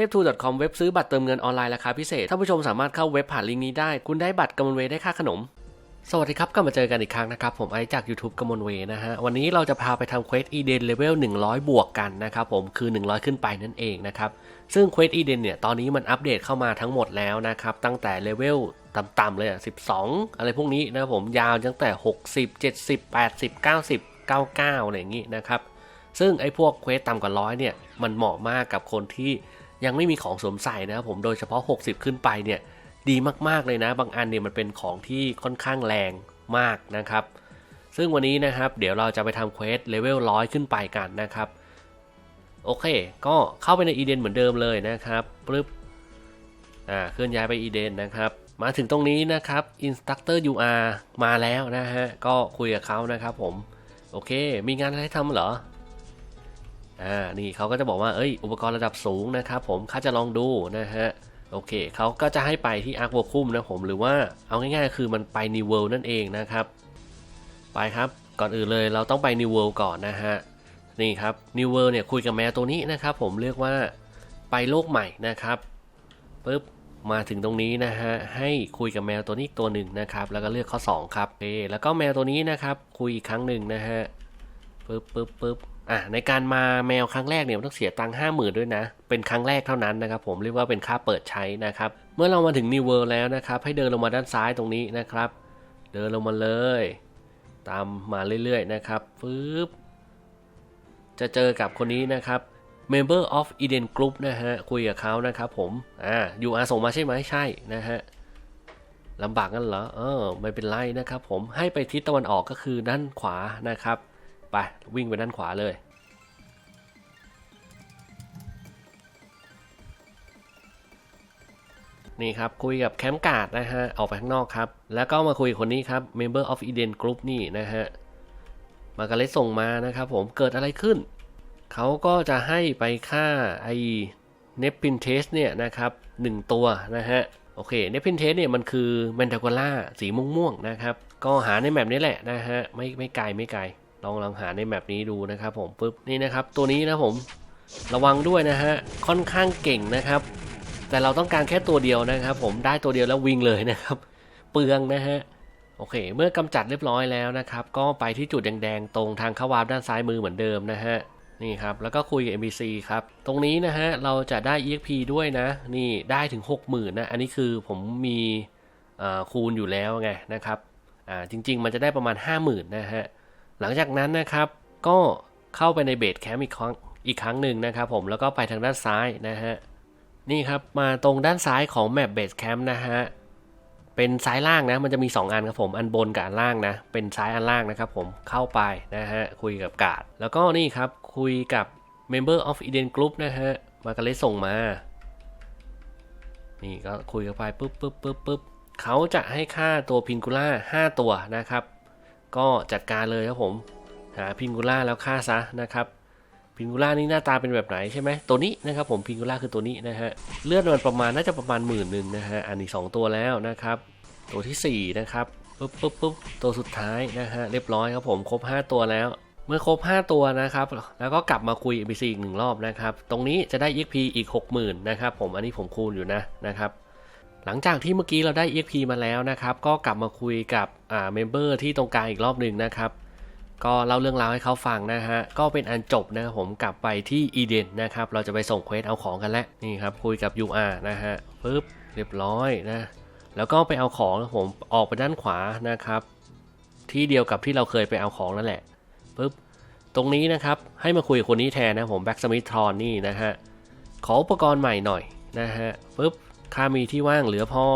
ทพทู .com เว็บซื้อบัตรเติมเงินออนไลน์ราคาพิเศษท่านผู้ชมสามารถเข้าเว็บผ่านลิงก์นี้ได้ คุณได้บัตรกำมลเวย์ได้ค่าขนม สวัสดีครับกลับมาเจอกันอีกครั้งนะครับ ผมไอจาก YouTube กำมลเวย์นะฮะ วันนี้เราจะพาไปทำเควสอีเดนเลเวล100 บวกกันนะครับผมคือ 100 ขึ้นไปนั่นเองนะครับซึ่งเควสอีเดนเนี่ยตอนนี้มันอัปเดตเข้ามาทั้งหมดแล้วนะครับตั้งแต่เลเวลต่ำๆเลยอะ12 อะไรพวกนี้นะครับผมยาวตั้งแต่ 60 70 80 90 99อะไรอย่างนี้นะครับซึ่งไอ้พวกเควสต่ำกว่าร้อยเนี่ยมันเหมาะมากกับคนที่ ยังไม่มีของสวมใส่นะครับผมโดยเฉพาะ 60 ขึ้นไปเนี่ยดีมากๆเลยนะ บางอันเนี่ยมันเป็นของที่ค่อนข้างแรงมากนะครับ ซึ่งวันนี้นะครับเดี๋ยวเราจะไปทำเควสเลเวลร้อยขึ้นไปกันนะครับ โอเค ก็เข้าไปในอีเดนเหมือนเดิมเลยนะครับปึ๊บอ่าเคลื่อนย้ายไปอีเดนนะครับมาถึงตรงนี้นะครับ Instructor UR มาแล้วนะฮะ ก็คุยกับเขานะครับผม โอเค มีงานอะไรทำเหรอ อ่านี่เขาก็จะบอกว่าเอ้ย อุปกรณ์ระดับสูงนะครับผมข้าจะลองดูนะฮะโอเคเขาก็จะให้ไปที่อาร์ควคุมนะผมหรือว่าเอาง่ายๆ คือมันไปนิวเวิลนั่นเองนะครับ ไปครับก่อนอื่นเลยเราต้องไปนิวเวิลก่อนนะฮะนี่ครับนิวเวิลเนี่ยคุยกับแมวตัวนี้นะครับ ผมเรียกว่าไปโลกใหม่นะครับปึ๊บมาถึงตรงนี้นะฮะให้คุยกับแมวตัวนี้ตัวหนึ่งนะครับ แล้วก็เลือกข้อ 2 ครับเอแล้วก็แมวตัวนี้นะครับ คุยอีกครั้งหนึ่งนะฮะปึ๊บปึ๊บปึ๊บ อะในการมาแมวครั้งแรกเนี่ยมันต้องเสียตังค์ห้าหมื่นด้วยนะ เป็นครั้งแรกเท่านั้นนะครับผมเรียกว่าเป็นค่าเปิดใช้นะครับ เมื่อเรามาถึง New World แล้วนะครับ ให้เดินลงมาด้านซ้ายตรงนี้นะครับ เดินลงมาเลย ตามมาเรื่อยๆนะครับปึ๊บจะเจอกับคนนี้นะครับ Member of Eden Group นะฮะคุยกับเขานะครับผมอ่า UR ส่งมาใช่ไหมใช่นะฮะลำบากกันเหรอเออไม่เป็นไรนะครับผมให้ไปทิศตะวันออกก็คือด้านขวานะครับ ไป วิ่งไปด้านขวาเลย นี่ครับ คุยกับแคมป์การ์ดนะฮะ ออกไปข้างนอกครับ แล้วก็มาคุยกับคนนี้ครับ Member of Eden Group นี่นะฮะ มาการเลสส่งมานะครับผมเกิดอะไรขึ้น เขาก็จะให้ไปฆ่าไอ้เนปปินเทสเนี่ยนะครับหนึ่งตัวนะฮะโอเคเนปปินเทสเนี่ยมันคือแมนดากล่าสีม่วงๆนะครับ ก็หาในแมปนี้แหละนะฮะ ไม่ไม่ไกลไม่ไกล ลองลองหาในแมปนี้ดูนะครับผมปุ๊บนี่นะครับ ตัวนี้นะผมระวังด้วยนะฮะค่อนข้างเก่งนะครับ แต่เราต้องการแค่ตัวเดียวนะครับ ผมได้ตัวเดียวแล้ววิ่งเลยนะครับ เปลืองนะฮะโอเค เมื่อกำจัดเรียบร้อยแล้วนะครับ ก็ไปที่จุดแดงๆ ตรงทางเข้าวาร์ปด้านซ้ายมือเหมือนเดิมนะฮะนี่ครับแล้วก็คุยกับ NPC ครับตรงนี้นะฮะเราจะได้ EXP ด้วยนะ นี่ได้ถึง 60,000นะอันนี้คือผมมีคูณอยู่แล้วไงนะครับจริง ๆ มันจะได้ประมาณ 50,000นะฮะ หลังจากนั้นนะครับก็เข้าไปในเบสแคมป์อีกครั้งอีกครั้งหนึ่งนะครับผมแล้วก็ไปทางด้านซ้ายนะฮะนี่ครับมาตรงด้านซ้ายของแมปเบสแคมป์นะฮะเป็นซ้ายล่างนะมันจะมี 2 อันครับผมอันบนกับอันล่างนะ เป็นซ้ายอันล่างนะครับผมเข้าไปนะฮะคุยกับกาดแล้วก็นี่ครับคุยกับ Member of Eden Group นะฮะมากันเลยส่งมา นี่ก็คุยกับไปปุ๊บปุ๊บปุ๊บปุ๊บเขาจะให้ค่าตัวพิงกูล่า5ตัวนะครับ ก็จัดการเลยครับผม หาพิงกูล่าแล้วฆ่าซะนะครับพิงกูล่านี่หน้าตาเป็นแบบไหนใช่ไหมตัวนี้นะครับผมพิงกูล่าคือตัวนี้นะฮะเลือดมันประมาณน่าจะประมาณหมื่นหนึ่งนะฮะอันนี้สองตัวแล้วนะครับ ตัวที่สี่นะครับปุ๊บปุ๊บปุ๊บตัวสุดท้ายนะฮะเรียบร้อยครับผมครบ 5 ตัวแล้ว เมื่อครบ 5 ตัวนะครับ แล้วก็กลับมาคุย NPC อีกหนึ่งรอบนะครับ ตรงนี้จะได้ EXP อีก 60,000นะครับผมอันนี้ผมคูณอยู่นะนะครับ หลังจากที่เมื่อกี้เราได้ EXP มาแล้วนะครับ ก็กลับมาคุยกับอ่าเมมเบอร์ที่ตรงกลางอีกรอบหนึ่งนะครับ ก็เล่าเรื่องราวให้เขาฟังนะฮะ ก็เป็นอันจบนะครับผมกลับไปที่อีเดนนะครับ เราจะไปส่งเควสเอาของกันแล้วนี่ครับคุยกับ UR นะฮะปึ๊บเรียบร้อยนะ แล้วก็ไปเอาของนะผมออกไปด้านขวานะครับ ที่เดียวกับที่เราเคยไปเอาของนั่นแหละปึ๊บตรงนี้นะครับให้มาคุยกับคนนี้แทนนะผมแบ็กสมิธทรอนนี่นะฮะขออุปกรณ์ใหม่หน่อยนะฮะปึ๊บ ค่ามีที่ว่างเหลือพอ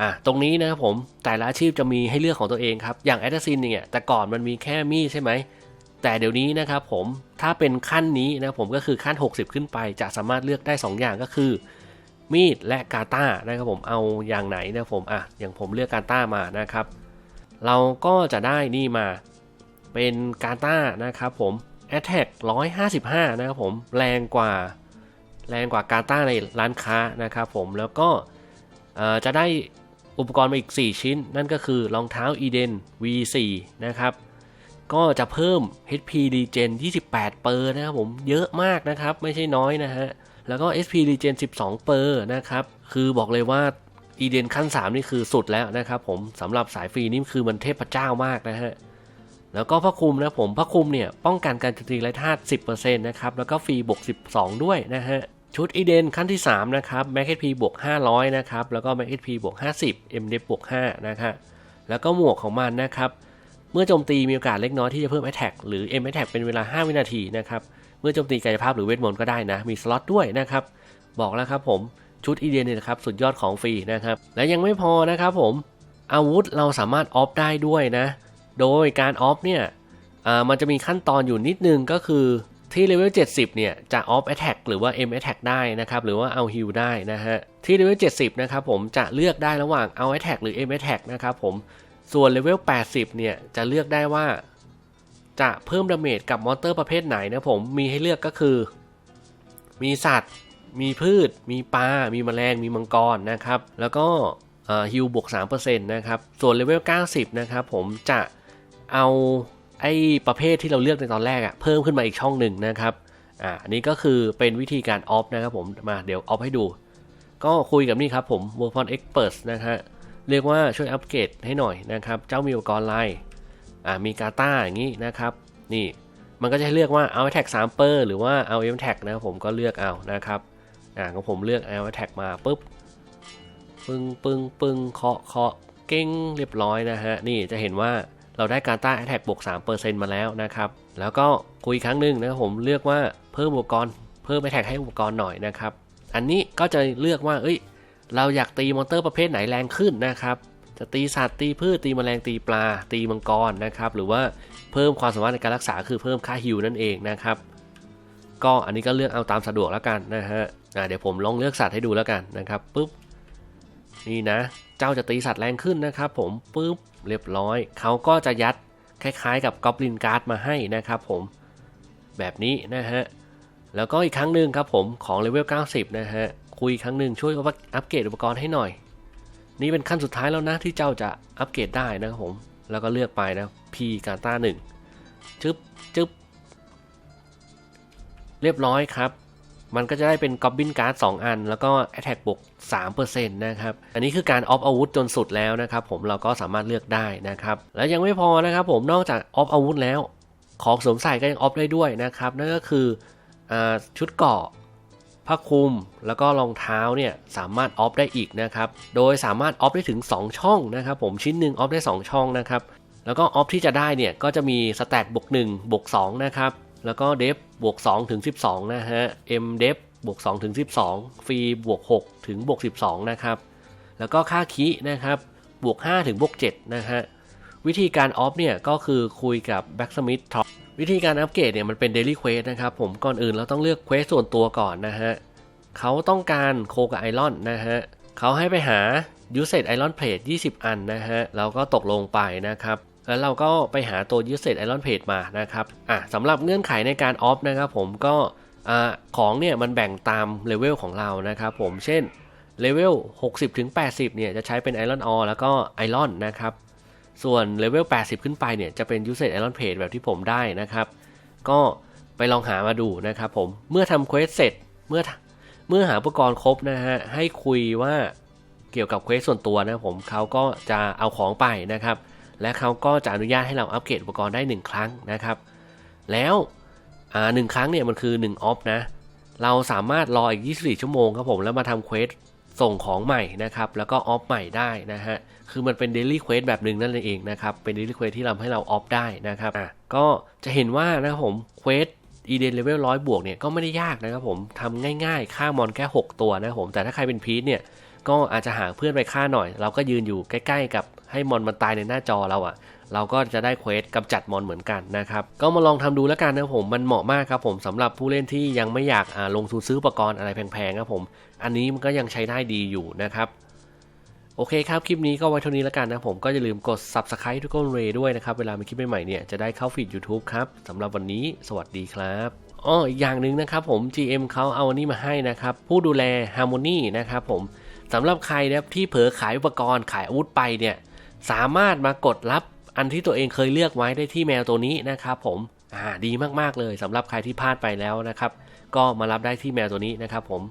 อะตรงนี้นะครับผมแต่ละอาชีพจะมีให้เลือกของตัวเองครับ อย่างแอดซินเนี่ยแต่ก่อนมันมีแค่มีดใช่ไหม แต่เดี๋ยวนี้นะครับผมถ้าเป็นขั้นนี้นะผมก็คือขั้น 60 ขึ้นไป จะสามารถเลือกได้ 2 อย่างก็คือ มีดและกาตานะครับผมเอาอย่างไหนนะผมอะอย่างผมเลือกกาตามานะครับ เราก็จะได้นี่มาเป็นกาตานะครับผม Attack 155 นะครับผมแรงกว่า แรงกว่ากาตาในร้านค้านะครับผมแล้วก็จะได้อุปกรณ์มาอีก 4 ชิ้น นั่นก็คือรองเท้า Eden V4 นะครับ ก็จะเพิ่ม HP Regen 28 เปอร์นะครับผมเยอะมากนะครับ ไม่ใช่น้อยนะฮะ แล้วก็ SP Regen 12 เปอร์นะครับ คือบอกเลยว่าอีเดนขั้น 3 นี่คือสุดแล้วนะครับผมสำหรับสายฟรีนี่คือมันเทพเจ้ามากนะฮะ แล้วก็พระคุมนะผมพระคุมเนี่ยป้องกันการโจมตีไร้ธาตุ10%นะครับแล้วก็ฟรีบวก12 ด้วยนะฮะ ชุดอีเดนขั้นที่ 3 นะครับ Max HP บวก500 นะครับ แล้วก็ Max HP บวก50 MD บวก5นะครับแล้วก็หมวกของมันนะครับ เมื่อโจมตีมีโอกาสเล็กน้อยที่จะเพิ่ม Attack หรือ M Attack เป็นเวลา 5 วินาทีนะครับ เมื่อโจมตีกายภาพหรือเวทมนต์ก็ได้นะ มีสล็อตด้วยนะครับ บอกแล้วครับผมชุดอีเดนเนี่ยนะครับสุดยอดของฟรีนะครับ และยังไม่พอนะครับผมอาวุธเราสามารถออฟได้ด้วยนะ โดยการออฟเนี่ยมันจะมีขั้นตอนอยู่นิดนึงก็คือ ที่เลเวล70 เนี่ย จะออฟแอ t แทกหรือว่า M Attack ได้นะครับ หรือว่าเอาฮิลได้นะฮะ ที่เลเวล70 นะครับผมจะเลือกได้ระหว่างเอาแอ t แทกหรือ M Attack นะครับผม ส่วนเลเวล80 เนี่ย จะเลือกได้ว่าจะเพิ่มดาเมจกับมอนเตอร์ประเภทไหนนะผม มีให้เลือกก็คือ มีสัตว์ มีพืช มีปลา มีแมลง มีมังกรนะครับ แล้วก็ฮิลบวก3%นะครับ ส่วนเลเวล90 นะครับผมจะเอา ไอ้ประเภทที่เราเลือกในตอนแรกอะเพิ่มขึ้นมาอีกช่องหนึ่งนะครับอ่าอันนี้ก็คือเป็นวิธีการออฟนะครับผมมาเดี๋ยวออฟให้ดู ก็คุยกับนี่ครับผม w o r p o n Expert นะฮะเรียกว่าช่วยอัปเกรดให้หน่อยนะครับ เจ้ามีอุปกรณ์ไลน์อ่ามีกาตาอย่างนี้นะครับ นี่มันก็จะเลือกว่าเอาแท็กสามเปอร์หรือว่าเอาเอ็มแท็กนะผมก็เลือกเอานะครับอ่าของผมเลือกเอาแท็กมาปุ๊บปึ้งปึ้งปึ้งเคาะเคาะเก้งเรียบร้อยนะฮะนี่จะเห็นว่า เราได้การต้าแอ t แทกบวก3%มาแล้วนะครับ แล้วก็คุยครั้งหนึ่งนะครับผมเลือกว่าเพิ่มอุปกรณ์ เพิ่มแอ t แทกให้อุปกรณ์หน่อยนะครับ อันนี้ก็จะเลือกว่าเอ้ย เราอยากตีมอนเตอร์ประเภทไหนแรงขึ้นนะครับ จะตีสัตว์ตีพืชตีแมลงตีปลา ตีมังกรนะครับ หรือว่าเพิ่มความสามารถในการรักษาคือเพิ่มค่าฮิวนั่นเองนะครับ ก็อันนี้ก็เลือกเอาตามสะดวกแล้วกันนะฮะเดี๋ยวผมลองเลือกสัตว์ให้ดูแล้วกันนะครับปุ๊บ นี่นะ เจ้าจะตีสัตว์แรงขึ้นนะครับผมปุ๊บเรียบร้อย เขาก็จะยัดคล้ายๆ กับกอบลินการ์ดมาให้นะครับผมแบบนี้นะฮะ แล้วก็อีกครั้งหนึ่งครับผมของเลเวล 90 นะฮะ คุยครั้งหนึ่งช่วยอัปเกรดอุปกรณ์ให้หน่อย นี่เป็นขั้นสุดท้ายแล้วนะที่เจ้าจะอัปเกรดได้นะครับผม แล้วก็เลือกไปนะ P การ์ต้าหนึ่งจึ๊บจึ๊บเรียบร้อยครับ มันก็จะได้เป็นกอบบินการ์ด2อัน แล้วก็ Attack บวก3%นะครับ อันนี้คือการออฟอาวุธจนสุดแล้วนะครับผมเราก็สามารถเลือกได้นะครับ และยังไม่พอนะครับผมนอกจากออฟอาวุธแล้วของสวมใส่ก็ยังออฟได้ด้วยนะครับ นั่นก็คืออชุดเกาะผ้าคลุมแล้วก็รองเท้าเนี่ยสามารถออฟได้อีกนะครับ โดยสามารถออฟได้ถึง 2 ช่องนะครับผมชิ้นหนึ่งออฟได้ 2 ช่องนะครับ แล้วก็ออฟที่จะได้เนี่ยก็จะมีสแต็กบวก1บวก2นะครับ แล้วก็เดฟบวก2ถึง12 นะฮะ M เดฟบวก2ถึง12 ฟรีบวก6ถึงบวก12 นะครับ แล้วก็ค่าคีนะครับ บวก5ถึงบวก7นะฮะ วิธีการออฟเนี่ยก็คือคุยกับแบ็กสมิธท็อปวิธีการอัปเกรดเนี่ยมันเป็นเดลี่เควสนะครับ ผมก่อนอื่นเราต้องเลือกเควสส่วนตัวก่อนนะฮะเขาต้องการโคกับไอรอนนะฮะเขาให้ไปหายูเซตไอรอนเพลท20 อันนะฮะ เราก็ตกลงไปนะครับ แล้วเราก็ไปหาตัว Usage Iron Plate มานะครับอะสำหรับเงื่อนไขในการออฟนะครับผมก็ของเนี่ยมันแบ่งตามเลเวลของเรานะครับผมเช่นเลเวล60ถึง80เนี่ยจะใช้เป็น Iron Ore แล้วก็ Iron นะครับ ส่วนเลเวล80 ขึ้นไปเนี่ยจะเป็น Usage Iron Plate แบบที่ผมได้นะครับ ก็ไปลองหามาดูนะครับผมเมื่อทำเควสเสร็จเมื่อเมื่อหาอุปกรณ์ครบนะฮะให้คุยว่าเกี่ยวกับเควสส่วนตัวนะผมเขาก็จะเอาของไปนะครับ และเขาก็จะอนุญาตให้เราอัปเกรดอุปกรณ์ได้ 1 ครั้งนะครับ แล้วหนึ่งครั้งเนี่ยมันคือ1ออฟนะ เราสามารถรออีก 24 ชั่วโมงครับผม แล้วมาทำเควสส่งของใหม่นะครับ แล้วก็ออฟใหม่ได้นะฮะ คือมันเป็นเดลี่เควสแบบหนึ่งนั่นเองนะครับ เป็นเดลี่เควสที่ทำให้เราออฟได้นะครับอะก็จะเห็นว่านะครับผมเควสอีเดนเลเวลร้อยบวกเนี่ยก็ไม่ได้ยากนะครับผมทำง่ายๆฆ่ามอนแค่ 6 ตัวนะครับผม แต่ถ้าใครเป็นพีทเนี่ยก็อาจจะหาเพื่อนไปฆ่าหน่อย เราก็ยืนอยู่ใกล้ ๆ กับ ให้มอนมันตายในหน้าจอเราอะ่ะ เราก็จะได้เควสกำจัดมอนเหมือนกันนะครับ ก็มาลองทำดูแล้วกันนะผมมันเหมาะมากครับผมสำหรับผู้เล่นที่ยังไม่อยากลงทุนซื้ออุปกรณ์อะไรแพงๆครับผม อันนี้มันก็ยังใช้ได้ดีอยู่นะครับโอเคครับ คลิปนี้ก็ไว้เท่านี้แล้วกันนะผมก็อย่าลืมกด subscribe ทุกคนเรด้วยนะครับ เวลามีคลิปใหม่ๆเนี่ยจะได้เข้าฟีด YouTube ครับสำหรับวันนี้สวัสดีครับอ๋ออีกอย่างหนึ่งนะครับผม GM เขาเอาอันนี้มาให้นะครับ ผู้ดูแล Harmony นะครับผมสำหรับใครนะที่เผลอขายอุปกรณ์ขายอาวุธไปเนี่ย สามารถมากดรับอันที่ตัวเองเคยเลือกไว้ได้ที่แมวตัวนี้นะครับผมอ่าดีมากๆเลยสำหรับใครที่พลาดไปแล้วนะครับ ก็มารับได้ที่แมวตัวนี้นะครับผม